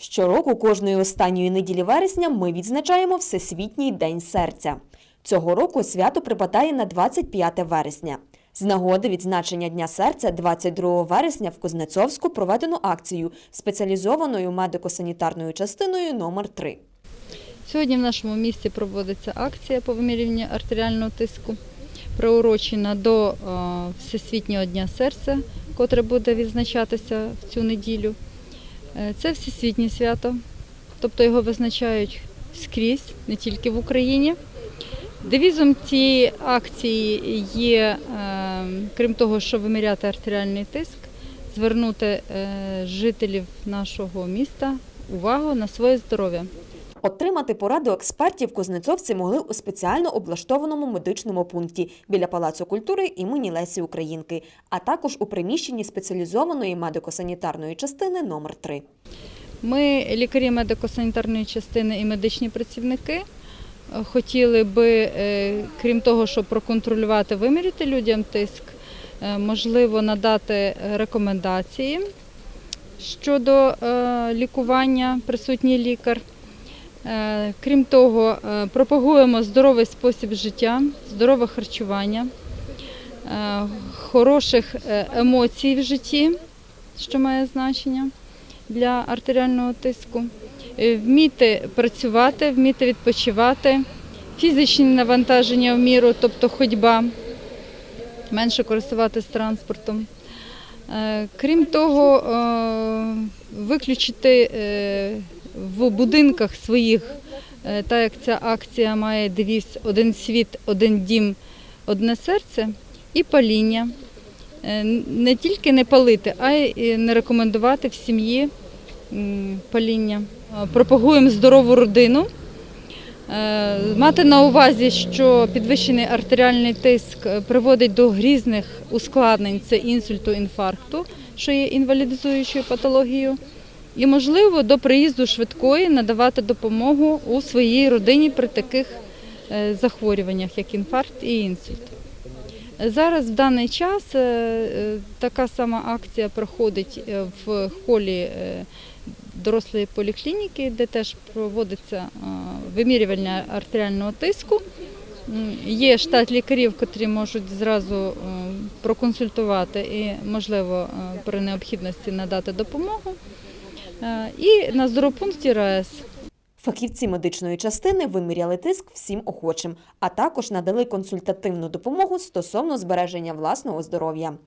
Щороку, кожної останньої неділі вересня, ми відзначаємо Всесвітній день серця. Цього року свято припадає на 25 вересня. З нагоди відзначення Дня серця 22 вересня в Кузнецовську проведено акцію спеціалізованою медико-санітарною частиною номер 3 Сьогодні в нашому місті проводиться акція по вимірюванню артеріального тиску, приурочена до е, Всесвітнього дня серця, котре буде відзначатися в цю неділю. Е, Це всесвітнє свято, тобто його визначають скрізь, не тільки в Україні. Девізом цієї акції є, е, крім того, що виміряти артеріальний тиск, звернути е, жителів нашого міста увагу на своє здоров'я. Отримати пораду експертів кузнецовці могли у спеціально облаштованому медичному пункті біля Палацу культури імені Лесі Українки, а також у приміщенні спеціалізованої медико-санітарної частини номер 3 Ми, лікарі медико-санітарної частини і медичні працівники, е, хотіли би, е, крім того, щоб проконтролювати, виміряти людям тиск, е, можливо, надати рекомендації щодо лікування, присутній лікар. Е, Крім того, е, пропагуємо здоровий спосіб життя, здорове харчування, е, хороших емоцій в житті, що має значення для артеріального тиску, вміти працювати, вміти відпочивати, фізичні навантаження в міру, тобто ходьба, менше користуватись транспортом. Крім того, виключити в будинках своїх, е, так як ця акція має девіз Один світ, один дім, одне серце і паління. Е, Не тільки не палити, а й не рекомендувати в сім'ї паління. Е, Пропагуємо здорову родину. Мати на увазі, що підвищений артеріальний тиск приводить до грізних ускладнень це інсульту, інфаркту, що є інвалідизуючою патологією. І, можливо, до приїзду швидкої надавати допомогу у своїй родині при таких е, захворюваннях, як інфаркт і інсульт. Зараз в даний час е, е, така сама акція проходить в холі дорослої поліклініки, де теж проводиться вимірювання артеріального тиску. Є штат лікарів, котрі можуть зразу проконсультувати і, можливо, при необхідності надати допомогу. Е, І на здоропункті РАЕС Фахівці медичної частини виміряли тиск всім охочим, а також надали консультативну допомогу стосовно збереження власного здоров'я.